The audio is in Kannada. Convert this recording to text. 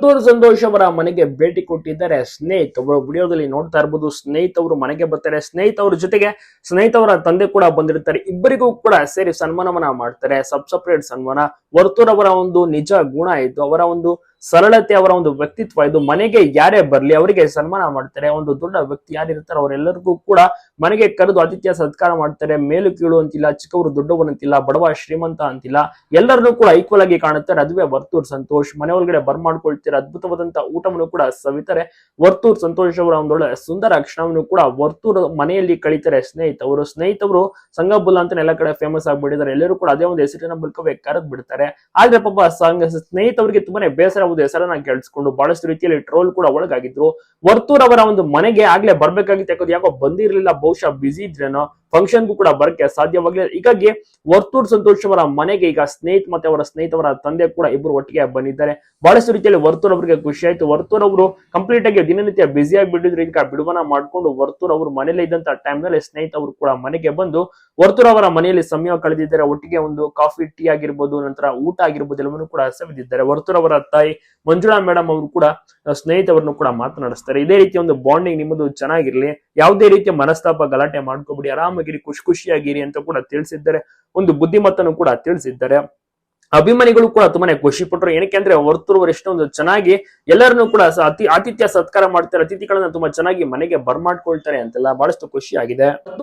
ವರ್ತೂರ್ ಸಂತೋಷ್ ಅವರ ಮನೆಗೆ ಭೇಟಿ ಕೊಟ್ಟಿದ್ದಾರೆ. ಸ್ನೇಹಿತ್ ಅವರು ವಿಡಿಯೋದಲ್ಲಿ ನೋಡ್ತಾ ಇರ್ಬೋದು, ಸ್ನೇಹಿತ್ ಅವರು ಮನೆಗೆ ಬರ್ತಾರೆ. ಸ್ನೇಹಿತ್ ಅವ್ರ ಜೊತೆಗೆ ಸ್ನೇಹಿತ್ ಅವರ ತಂದೆ ಕೂಡ ಬಂದಿರ್ತಾರೆ. ಇಬ್ಬರಿಗೂ ಕೂಡ ಸೇರಿ ಸನ್ಮಾನವನ್ನ ಮಾಡ್ತಾರೆ. ಸಬ್ ಸಪ್ರೇಟ್ ಸನ್ಮಾನ. ವರ್ತೂರ್ ಅವರ ಒಂದು ನಿಜ ಗುಣ ಇದ್ದು, ಅವರ ಒಂದು ಸರಳತೆ ಅವರ ಒಂದು ವ್ಯಕ್ತಿತ್ವ, ಇದು ಮನೆಗೆ ಯಾರೇ ಬರ್ಲಿ, ಅವರಿಗೆ ಸನ್ಮಾನ ಮಾಡ್ತಾರೆ. ಒಂದು ದೊಡ್ಡ ವ್ಯಕ್ತಿ ಯಾರಿರ್ತಾರೆ, ಅವರೆಲ್ಲರಿಗೂ ಕೂಡ ಮನೆಗೆ ಕರೆದು ಆತಿಥ್ಯ ಸತ್ಕಾರ ಮಾಡ್ತಾರೆ. ಮೇಲು ಕೀಳು ಅಂತಿಲ್ಲ, ಚಿಕ್ಕವರು ದೊಡ್ಡವರು ಅಂತಿಲ್ಲ, ಬಡವ ಶ್ರೀಮಂತ ಅಂತಿಲ್ಲ. ಎಲ್ಲರನ್ನೂ ಕೂಡ ಈಕ್ವಲ್ ಆಗಿ ಕಾಣುತ್ತಾರೆ. ಅದುವೇ ವರ್ತೂರ್ ಸಂತೋಷ್. ಮನೆ ಒಳಗಡೆ ಬರ್ಮಾಡ್ಕೊಳ್ತಾರೆ ಅದ್ಭುತವಾದಂತಹ ಊಟವನ್ನು ಕೂಡ ಸವಿತಾರೆ. ವರ್ತೂರ್ ಸಂತೋಷ್ ಅವರ ಒಂದೊಳ್ಳೆ ಸುಂದರ ಕ್ಷಣವನ್ನು ಕೂಡ ವರ್ತೂರ್ ಮನೆಯಲ್ಲಿ ಕಳೀತಾರೆ. ಸ್ನೇಹಿತವರು ಸ್ನೇಹಿತವರು ಸಂಗಬುಲ್ಲ ಅಂತ ಎಲ್ಲ ಕಡೆ ಫೇಮಸ್ ಆಗ್ಬಿಟ್ಟಿದ್ದಾರೆ ಎಲ್ಲರೂ ಕೂಡ ಅದೇ ಒಂದು ಹೆಸರಿನ ಮೂಲಕವೇ ಕರೆದ್ ಬಿಡ್ತಾರೆ ಆದ್ರೆ ಪಾಪ ಸಂಘ ಸ್ನೇಹಿತವರಿಗೆ ತುಂಬಾನೇ ಬೇಸರ ಒಂದು ಹೆಸರನ್ನ ಕೇಳಿಸ್ಕೊಂಡು ಬಹಳಷ್ಟು ರೀತಿಯಲ್ಲಿ ಟ್ರೋಲ್ ಕೂಡ ಒಳಗಾಗಿದ್ರು. ವರ್ತೂರ್ ಅವರ ಒಂದು ಮನೆಗೆ ಆಗ್ಲೇ ಬರ್ಬೇಕಾಗಿತ್ತು ಯಾಕೋ ಬಂದಿರ್ಲಿಲ್ಲ, ಬಹುಶಃ ಬಿಸಿ ಇದ್ರೇನೋ. ಫಂಕ್ಷನ್ಗೂ ಕೂಡ ಬರಕ್ಕೆ ಸಾಧ್ಯವಾಗಲಿಲ್ಲ. ಹೀಗಾಗಿ ವರ್ತೂರ್ ಸಂತೋಷ್ ಅವರ ಮನೆಗೆ ಈಗ ಸ್ನೇಹಿತ್ ಮತ್ತೆ ಅವರ ಸ್ನೇಹಿತವರ ತಂದೆ ಕೂಡ ಇಬ್ಬರು ಒಟ್ಟಿಗೆ ಬಂದಿದ್ದಾರೆ. ಬಹಳಷ್ಟು ರೀತಿಯಲ್ಲಿ ವರ್ತೂರ್ ಅವರಿಗೆ ಖುಷಿ ಆಯ್ತು. ವರ್ತೂರ್ ಅವರು ಕಂಪ್ಲೀಟ್ ಆಗಿ ದಿನನಿತ್ಯ ಬ್ಯುಸಿ ಆಗಿಬಿಟ್ಟಿದ್ರು ಈಗ ಬಿಡುವನ ಮಾಡ್ಕೊಂಡು ವರ್ತೂರ್ ಅವರು ಮನೇಲಿ ಇದ್ದಂತ ಟೈಮ್ನಲ್ಲಿ ಸ್ನೇಹಿತ ಅವರು ಕೂಡ ಮನೆಗೆ ಬಂದು ವರ್ತೂರ್ ಅವರ ಮನೆಯಲ್ಲಿ ಸಮಯ ಕಳೆದಿದ್ದಾರೆ ಒಟ್ಟಿಗೆ ಒಂದು ಕಾಫಿ ಟೀ ಆಗಿರ್ಬೋದು, ನಂತರ ಊಟ ಆಗಿರ್ಬೋದು ಎಲ್ಲವನ್ನು ಕೂಡ ಸವಿದಿದ್ದಾರೆ. ವರ್ತೂರ್ ಅವರ ತಾಯಿ ಮಂಜುಳಾ ಮೇಡಮ್ ಅವರು ಕೂಡ ಸ್ನೇಹಿತರನ್ನು ಕೂಡ ಮಾತನಾಡಿಸ್ತಾರೆ. ಇದೇ ರೀತಿ ಒಂದು ಬಾಂಡಿಂಗ್ ನಿಮ್ಮದು ಚೆನ್ನಾಗಿರ್ಲಿ. ಯಾವುದೇ ರೀತಿಯ ಮನಸ್ತಾಪ, ಗಲಾಟೆ ಮಾಡ್ಕೋಬಿಡಿ, ಆರಾಮಾಗಿರಿ, ಖುಷಿ ಖುಷಿಯಾಗಿರಿ ಅಂತ ಕೂಡ ತಿಳಿಸಿದ್ದಾರೆ. ಒಂದು ಬುದ್ಧಿಮತ್ತನ್ನು ಕೂಡ ತಿಳಿಸಿದ್ದಾರೆ. ಅಭಿಮಾನಿಗಳು ಕೂಡ ತುಂಬಾನೇ ಖುಷಿ ಪಟ್ಟರು. ಏನಕ್ಕೆ ಅಂದ್ರೆ ವರ್ತೂರ್ ಎಷ್ಟೊಂದು ಚೆನ್ನಾಗಿ ಎಲ್ಲರನ್ನೂ ಕೂಡ ಅತಿ ಆತಿಥ್ಯ ಸತ್ಕಾರ ಮಾಡ್ತಾರೆ. ಅತಿಥಿಗಳನ್ನ ತುಂಬಾ ಚೆನ್ನಾಗಿ ಮನೆಗೆ ಬರ್ಮಾಡ್ಕೊಳ್ತಾರೆ ಅಂತೆಲ್ಲ ಬಹಳಷ್ಟು ಖುಷಿಯಾಗಿದೆ.